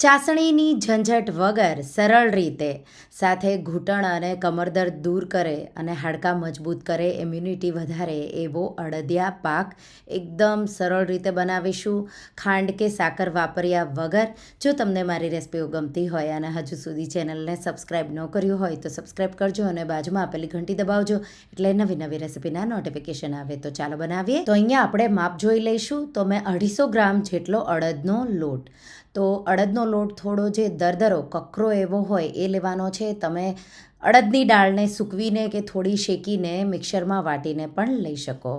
ચાસણીની ઝંઝટ વગર સરળ રીતે સાથે ઘૂંટણ અને કમર દર્દ દૂર કરે અને હાડકાં મજબૂત કરે ઇમ્યુનિટી વધારે એવો અડદિયા પાક એકદમ સરળ રીતે બનાવીશું. ખાંડ કે સાકર વાપર્યા વગર જો તમને મારી રેસિપીઓ ગમતી હોય અને હજુ સુધી ચેનલને સબસ્ક્રાઈબ ન કર્યું હોય તો સબસ્ક્રાઈબ કરજો અને બાજુમાં આપેલી ઘંટી દબાવજો એટલે નવી નવી રેસિપીના નોટિફિકેશન આવે. તો ચાલો બનાવીએ. તો અહીંયા આપણે માપ જોઈ લઈશું. તો મેં અઢીસો ગ્રામ જેટલો અડદનો લોટ. તો અડદનો લોટ થોડો જે દરદરો, કકરો એવો હોય એ લેવાનો છે. તમે અડદની દાળને સૂકવીને કે થોડી શેકીને મિક્સરમાં વાટીને પણ લઈ શકો.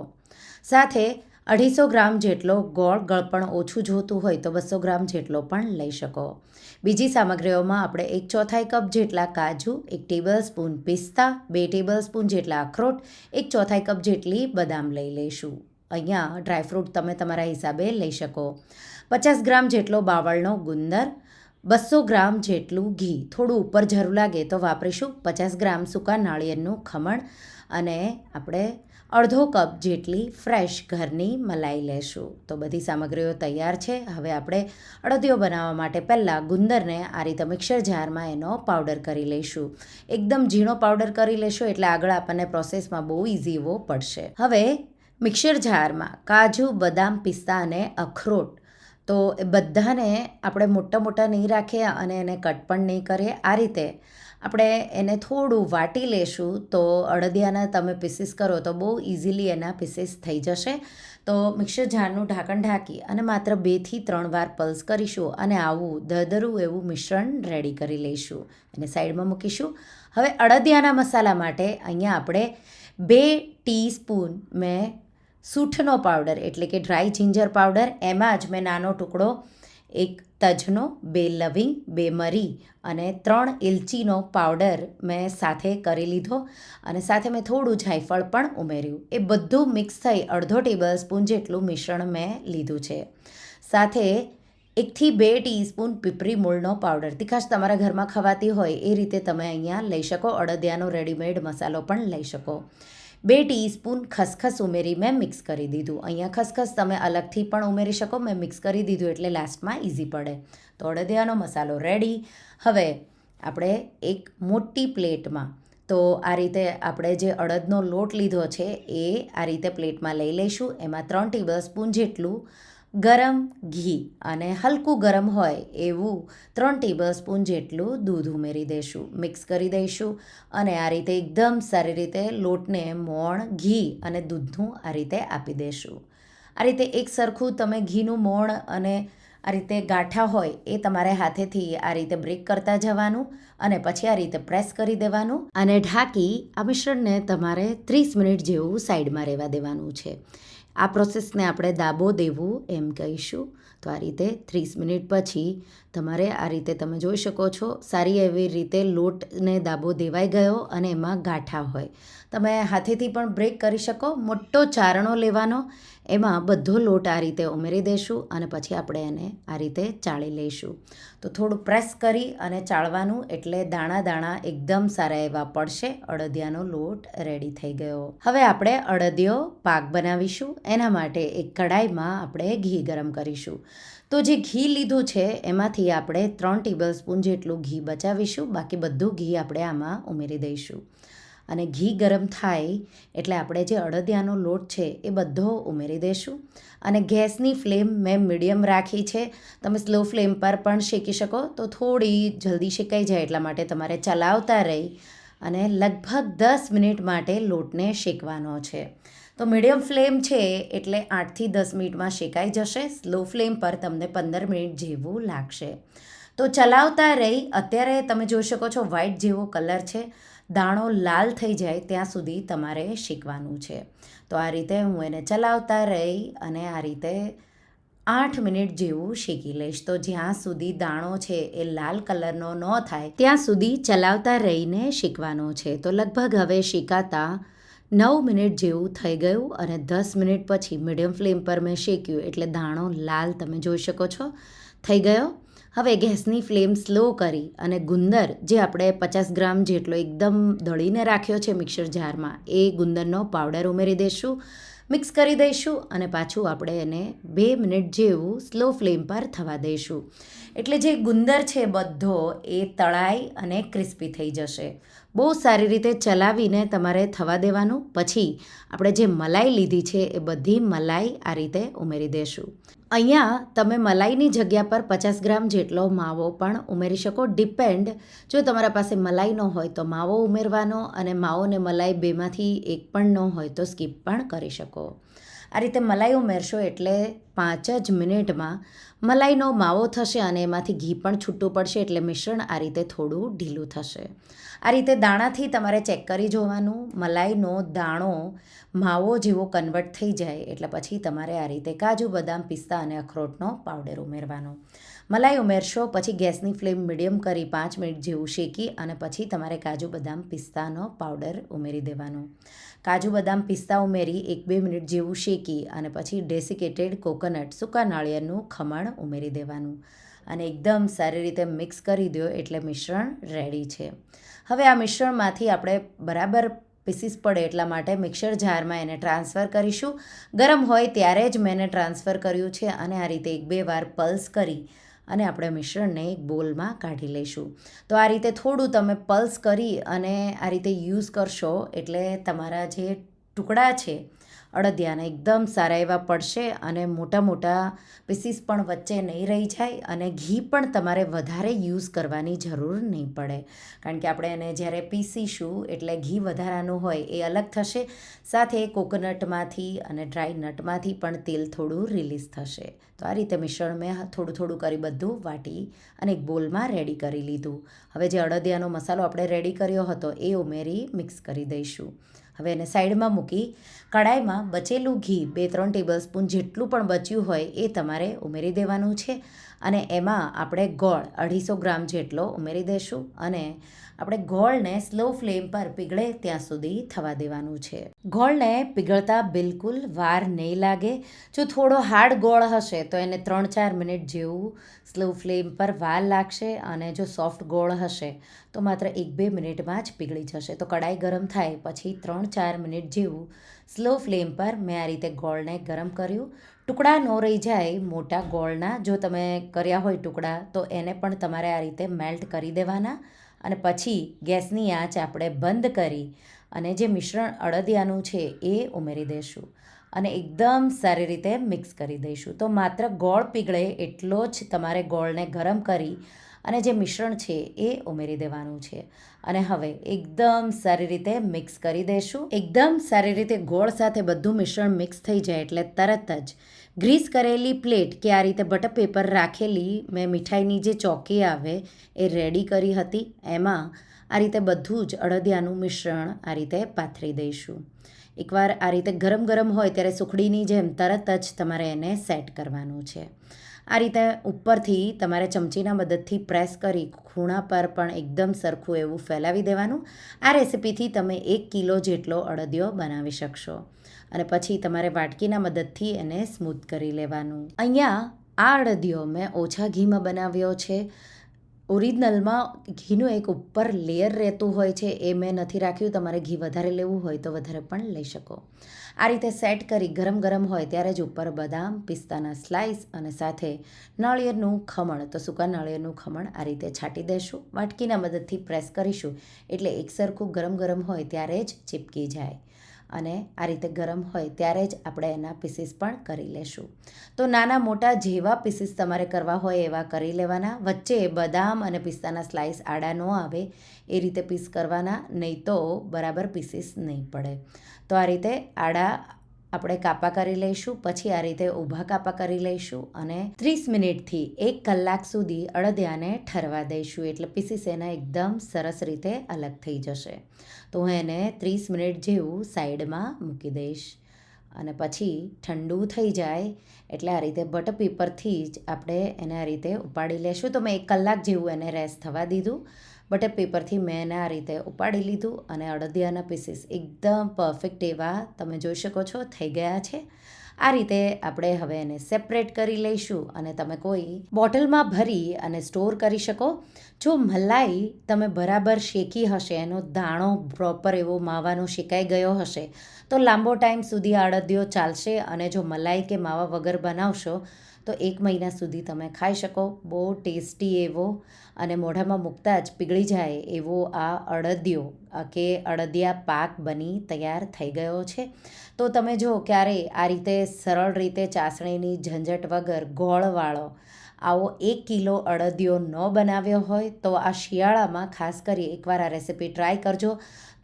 સાથે અઢીસો ગ્રામ જેટલો ગોળ ગળપણ ઓછું જોતું હોય તો બસો ગ્રામ જેટલો પણ લઈ શકો. બીજી સામગ્રીઓમાં આપણે એક ચોથાઈ કપ જેટલા કાજુ, એક ટેબલ સ્પૂન પિસ્તા, બે ટેબલ સ્પૂન જેટલા અખરોટ, એક ચોથાઈ કપ જેટલી બદામ લઈ લઈશું. અહીંયા ડ્રાયફ્રૂટ તમે તમારા હિસાબે લઈ શકો. પચાસ ગ્રામ જેટલો બાવળનો ગુંદર, બસો ગ્રામ જેટલું ઘી. થોડું ઉપર જરૂર લાગે તો વાપરીશું. પચાસ ગ્રામ સૂકા નાળિયેરનું ખમણ અને આપણે અડધો કપ જેટલી ફ્રેશ ઘરની મલાઈ લેશું. તો બધી સામગ્રીઓ તૈયાર છે. હવે આપણે અડદિયો બનાવવા માટે પહેલાં ગુંદરને આ રીતે મિક્સર જારમાં એનો પાવડર કરી લઈશું. એકદમ ઝીણો પાવડર કરી લેશું એટલે આગળ આપણને પ્રોસેસમાં બહુ ઇઝી એવો પડશે. હવે મિક્સર જારમાં કાજુ, બદામ, પિસ્તા અને અખરોટ. તો એ બધાને આપણે મોટા મોટા નહીં રાખીએ અને એને કટ પણ નહીં કરીએ. આ રીતે આપણે એને થોડું વાટી લેશું તો અડદિયાના તમે પીસીસ કરો તો બહુ ઇઝીલી એના પીસીસ થઈ જશે. તો મિક્સર જારનું ઢાંકણ ઢાંકી અને માત્ર બેથી ત્રણ વાર પલ્સ કરીશું અને આવું દરદરું એવું મિશ્રણ રેડી કરી લઈશું. એને સાઈડમાં મૂકીશું. હવે અડદિયાના મસાલા માટે અહીંયા આપણે બે ટીસ્પૂન મેં સૂંઠનો પાવડર એટલે કે ડ્રાય જિંજર પાવડર. એમાં જ મેં નાનો ટુકડો, એક તજનો, બે લવિંગ, બે મરી અને ત્રણ ઇલચીનો પાવડર મેં સાથે કરી લીધો અને સાથે મેં થોડું જાયફળ પણ ઉમેર્યું. એ બધું મિક્સ થઈ અડધો ટેબલ સ્પૂન જેટલું મિશ્રણ મેં લીધું છે. સાથે એકથી બે ટીસ્પૂન પીપરી મૂળનો પાવડર. તીખાશ તમારા ઘરમાં ખવાતી હોય એ રીતે તમે અહીંયા લઈ શકો. અડદિયાનો રેડીમેડ મસાલો પણ લઈ શકો. બે ટીસ્પૂન ખસખસ ઉમેરી મેં મિક્સ કરી દીધું. અહીંયા ખસખસ તમે અલગથી પણ ઉમેરી શકો. મેં મિક્સ કરી દીધું એટલે લાસ્ટમાં ઇઝી પડે. તો અડદિયાનો મસાલો રેડી. હવે આપણે એક મોટી પ્લેટમાં, તો આ રીતે આપણે જે અડદનો લોટ લીધો છે, એ આ રીતે પ્લેટમાં લઈ લઈશું. એમાં ત્રણ ટેબલ સ્પૂન જેટલું ગરમ ઘી અને હલકું ગરમ હોય એવું ત્રણ ટેબલ સ્પૂન જેટલું દૂધ ઉમેરી દઈશું, મિક્સ કરી દઈશું અને આ રીતે એકદમ સારી રીતે લોટને મોણ, ઘી અને દૂધનું આ રીતે આપી દઈશું. આ રીતે એક સરખું તમે ઘીનું મોણ અને આ રીતે ગાંઠા હોય એ તમારે હાથેથી આ રીતે બ્રેક કરતા જવાનું અને પછી આ રીતે પ્રેસ કરી દેવાનું અને ઢાંકી આ મિશ્રણને તમારે ત્રીસ મિનિટ જેવું સાઈડમાં રહેવા દેવાનું છે. આ પ્રોસેસને આપણે દાબો દેવું એમ કહીશું. તો આ રીતે ત્રીસ મિનિટ પછી તમારે આ રીતે તમે જોઈ શકો છો, સારી એવી રીતે લોટને દાબો દેવાઈ ગયો અને એમાં ગાંઠા હોય. તમે હાથેથી પણ બ્રેક કરી શકો, મોટો ચારણો લેવાનો એમાં બધો લોટ આ રીતે ઉમેરી દઈશું અને પછી આપણે એને આ રીતે ચાળી લઈશું. તો થોડું પ્રેસ કરી અને ચાળવાનું એટલે દાણા દાણા એકદમ સારા એવા પડશે, અડદિયાનો લોટ રેડી થઈ ગયો. હવે આપણે અડદિયો પાક બનાવીશું, એના માટે એક કઢાઈમાં આપણે ઘી ગરમ કરીશું. તો જે ઘી લીધું છે, એમાંથી આપણે ત્રણ ટેબલ સ્પૂન જેટલું ઘી બચાવીશું, બાકી બધું ઘી આપણે આમાં ઉમેરી દઈશું. અને ઘી ગરમ થાય એટલે આપણે જે અડદિયાનો લોટ છે એ બધો ઉમેરી દઈશું અને ગેસની ફ્લેમ મેં મીડિયમ રાખી છે. તમે સ્લો ફ્લેમ પર પણ શેકી શકો. તો થોડી જલ્દી શેકાઈ જાય એટલા માટે તમારે ચલાવતા રહી અને લગભગ દસ મિનિટ માટે લોટને શેકવાનો છે. તો મીડિયમ ફ્લેમ છે એટલે આઠથી દસ મિનિટમાં શેકાઈ જશે. સ્લો ફ્લેમ પર તમને પંદર મિનિટ જેવું લાગશે. તો ચલાવતા રહી. અત્યારે તમે જોઈ શકો છો વ્હાઇટ જેવો કલર છે. દાણો લાલ થઈ જાય ત્યાં સુધી તમારે શીખવાનું છે. તો આ રીતે હું એને ચલાવતા રહી અને આ રીતે આઠ મિનિટ જેવું શીખી લઈશ. તો જ્યાં સુધી દાણો છે એ લાલ કલરનો ન થાય, ત્યાં સુધી ચલાવતા રહીને શીખવાનો છે. તો લગભગ હવે શીખાતા નવ મિનિટ જેવું થઈ ગયું અને દસ મિનિટ પછી મીડિયમ ફ્લેમ પર મેં શેક્યું. એટલે દાણો લાલ તમે જોઈ શકો છો. થઈ ગયો. હવે ગેસની ફ્લેમ સ્લો કરી અને ગુંદર જે આપણે પચાસ ગ્રામ જેટલો એકદમ દળીને રાખ્યો છે મિક્સર જારમાં, એ ગુંદરનો પાવડર ઉમેરી દઈશું, મિક્સ કરી દઈશું અને પાછું આપણે એને બે મિનિટ જેવું સ્લો ફ્લેમ પર થવા દઈશું. એટલે જે ગુંદર છે બધો એ તળાઈ અને ક્રિસ્પી થઈ જશે. બહુ સારી રીતે ચલાવીને તમારે થવા દેવાનું. પછી આપણે જે મલાઈ લીધી છે એ બધી મલાઈ આ રીતે ઉમેરી દેશું. અહીંયા તમે મલાઈની જગ્યા પર પચાસ ગ્રામ જેટલો માવો પણ ઉમેરી શકો. ડિપેન્ડ જો તમારા પાસે મલાઈ ન હોય તો માવો ઉમેરવાનો અને માવો ને મલાઈ બેમાંથી એક પણ ન હોય તો સ્કીપ પણ કરી શકો. આ રીતે મલાઈ ઉમેરશો એટલે પાંચ જ મિનિટમાં મલાઈનો માવો થશે અને એમાંથી ઘી પણ છૂટું પડશે એટલે મિશ્રણ આ રીતે થોડું ઢીલું થશે. આ રીતે દાણાથી તમારે ચેક કરી જોવાનું. મલાઈનો દાણો માવો જેવો કન્વર્ટ થઈ જાય એટલે પછી તમારે આ રીતે કાજુ, બદામ, પિસ્તા અને અખરોટનો પાવડર ઉમેરવાનો. મલાઈ ઉમેરશો, પછી ગેસની ફ્લેમ મીડિયમ કરી પાંચ મિનિટ જેવું શેકી અને પછી તમારે કાજુ બદામ પિસ્તાનો પાવડર ઉમેરી દેવાનો. કાજુ બદામ પિસ્તા ઉમેરી એક બે મિનિટ જેવું શેકી અને પછી ડેસિકેટેડ કોકોનટ સૂકા નાળિયેરનું ખમણ ઉમેરી દેવાનું. અને એકદમ સારી રીતે મિક્સ કરી દો એટલે મિશ્રણ રેડી છે. હવે આ મિશ્રણમાંથી આપણે બરાબર પીસીસ પડે એટલા માટે મિક્સર જારમાં એને ટ્રાન્સફર કરીશું. ગરમ હોય ત્યારે જ મેં એને ટ્રાન્સફર કર્યું છે અને આ રીતે એક બે વાર પલ્સ કરી અને આપણે મિશ્રણને એક બોલમાં કાઢી લઈશું. તો આ રીતે થોડું તમે પલ્સ કરી અને આ રીતે યુઝ કરશો એટલે તમારા જે ટુકડા છે અડદિયાના એકદમ સારા એવા પડશે અને મોટા મોટા પીસીસ પણ વચ્ચે નહીં રહી જાય અને ઘી પણ તમારે વધારે યુઝ કરવાની જરૂર નહીં પડે. કારણ કે આપણે એને જ્યારે પીસીશું એટલે ઘી વધારાનું હોય એ અલગ થશે, સાથે કોકોનટમાંથી અને ડ્રાય નટમાંથી પણ તેલ થોડું રિલીઝ થશે. તો આ રીતે મિશ્રણ મેં થોડું થોડું કરી બધું વાટી અને એક બોલમાં રેડી કરી લીધું. હવે જે અડદિયાનો મસાલો આપણે રેડી કર્યો હતો એ ઉમેરી મિક્સ કરી દઈશું. હવે એને સાઈડમાં મૂકી કડાઈમાં બચેલું ઘી બે ત્રણ ટેબલ સ્પૂન જેટલું પણ બચ્યું હોય એ તમારે ઉમેરી દેવાનું છે. અને એમાં આપણે ગોળ અઢીસો ગ્રામ જેટલો ઉમેરી દઈશું અને આપણે ગોળને સ્લો ફ્લેમ પર પીગળે ત્યાં સુધી થવા દેવાનું છે. ગોળને પીગળતા બિલકુલ વાર નહીં લાગે. જો થોડો હાર્ડ ગોળ હશે તો એને ત્રણ ચાર મિનિટ જેવું સ્લો ફ્લેમ પર વાર લાગશે અને જો સોફ્ટ ગોળ હશે તો માત્ર એક બે મિનિટમાં જ પીગળી જશે. તો કડાઈ ગરમ થાય પછી ત્રણ ચાર મિનિટ જેવું સ્લો ફ્લેમ પર મેં આ રીતે ગોળને ગરમ કર્યું. ટુકડા ન રહી જાય મોટા ગોળના, જો તમે કર્યા હોય ટુકડા, તો એને પણ તમારે આ રીતે મેલ્ટ કરી દેવાના અને પછી ગેસની આંચ આપણે બંધ કરી અને જે મિશ્રણ અડદિયાનું છે એ ઉમેરી દઈશું અને એકદમ સારી રીતે મિક્સ કરી દઈશું. તો માત્ર ગોળ પીગળે એટલો જ તમારે ગોળને ગરમ કરી અને જે મિશ્રણ છે એ ઉમેરી દેવાનું છે. અને હવે એકદમ સારી રીતે મિક્સ કરી દઈશું એકદમ સારી રીતે ગોળ સાથે બધું મિશ્રણ મિક્સ થઈ જાય એટલે તરત જ ગ્રીસ કરેલી પ્લેટ કે આ રીતે બટર પેપર રાખેલી મેં મીઠાઈની જે ચોકી આવે એ રેડી કરી હતી. એમાં આ રીતે બધું જ અડદિયાનું મિશ્રણ આ રીતે પાથરી દઈશું. એકવાર આ રીતે ગરમ ગરમ હોય ત્યારે સુખડીની જેમ તરત જ તમારે એને સેટ કરવાનું છે. આ રીતે ઉપરથી તમારે ચમચીના મદદથી પ્રેસ કરી ખૂણા પર પણ એકદમ સરખું એવું ફેલાવી દેવાનું. આ રેસીપીથી તમે એક કિલો જેટલો અડદિયો બનાવી શકશો. અને પછી તમારે વાટકીના મદદથી એને સ્મૂથ કરી લેવાનું. અહીંયા આ અડદિયો મેં ઓછા ઘીમાં બનાવ્યો છે. ઓરિજિનલમાં ઘીનું એક ઉપર લેયર રહેતું હોય છે, એ મેં નથી રાખ્યું, તમારે ઘી વધારે લેવું હોય તો વધારે પણ લઈ શકો. આ રીતે સેટ કરી ગરમ ગરમ હોય ત્યારે જ ઉપર બદામ, પિસ્તાના સ્લાઇસ અને સાથે નાળિયેરનું ખમણ. તો સૂકા નાળિયેરનું ખમણ આ રીતે છાંટી દઈશું વાટકીના મદદથી પ્રેસ કરીશું એટલે એકસરખું ગરમ ગરમ હોય ત્યારે જ ચીપકી જાય. અને આ રીતે ગરમ હોય ત્યારે જ આપણે એના પીસીસ પણ કરી લેશું. તો નાના મોટા જેવા પીસીસ તમારે કરવા હોય એવા કરી લેવાના. વચ્ચે બદામ અને પિસ્તાના સ્લાઇસ આડા ન આવે, એ રીતે પીસ કરવાના, નહીં તો બરાબર પીસીસ નહીં પડે. તો આ રીતે આડા આપણે કાપા કરી લઈશું, પછી આ રીતે ઊભા કાપા કરી લઈશું અને ત્રીસ મિનિટથી એક કલાક સુધી અડદિયાને ઠરવા દઈશું. એટલે પીસીસ એના એકદમ સરસ રીતે અલગ થઈ જશે. તો હું એને ત્રીસ મિનિટ જેવું સાઈડમાં મૂકી દઈશ. અને પછી ઠંડુ થઈ જાય, એટલે આ રીતે બટર પેપરથી જ આપણે એને આ રીતે ઉપાડી લેશું. તો મેં એક કલાક જેવું એને રેસ્ટ થવા દીધું. બટર પેપરથી મેં એને આ રીતે ઉપાડી લીધું અને અડદિયાના પીસીસ એકદમ પરફેક્ટ એવા તમે જોઈ શકો છો, થઈ ગયા છે. આ રીતે આપણે હવે એને સેપરેટ કરી લઈશું અને તમે કોઈ બોટલમાં ભરી અને સ્ટોર કરી શકો. જો મલાઈ તમે બરાબર શેકી હશે, એનો દાણો પ્રોપર એવો માવાનો શેકાઈ ગયો હશે, તો લાંબો ટાઈમ સુધી અડદિયો ચાલશે અને જો મલાઈ કે માવા વગર બનાવશો તો એક મહિના સુધી તમે ખાઈ શકો. બહુ ટેસ્ટી એવો અને મોઢામાં મૂકતા જ પીગળી જાય એવો આ અડદિયો કે અડદિયા પાક બની તૈયાર થઈ ગયો છે. તો તમે જો ક્યારે આ રીતે સરળ રીતે ચાસણીની ઝંઝટ વગર ગોળવાળો આવો એક કિલો અડદિયો ન બનાવ્યો હોય તો આ શિયાળામાં ખાસ કરી એકવાર આ રેસીપી ટ્રાય કરજો.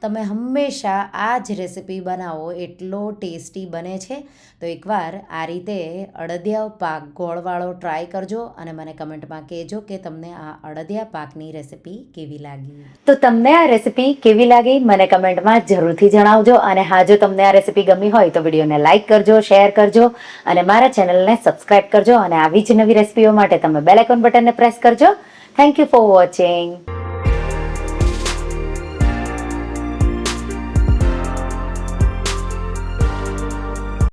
તમે હંમેશા આ જ રેસીપી બનાવો, એટલો ટેસ્ટી બને છે. તો એકવાર આ રીતે અડદિયા પાક ગોળવાળો ટ્રાય કરજો અને મને કમેન્ટમાં કહેજો કે તમને આ અડદિયા પાકની રેસીપી કેવી લાગી. તો તમને આ રેસીપી કેવી લાગી મને કમેન્ટમાં જરૂરથી જણાવજો અને હા, જો તમને આ રેસીપી ગમી હોય તો વિડીયોને લાઇક કરજો, શેર કરજો અને મારા ચેનલને સબસ્ક્રાઇબ કરજો અને આવી જ નવી રેસીપીઓ માટે તમે બેલ આઇકોન બટનને પ્રેસ કરજો. Thank you for watching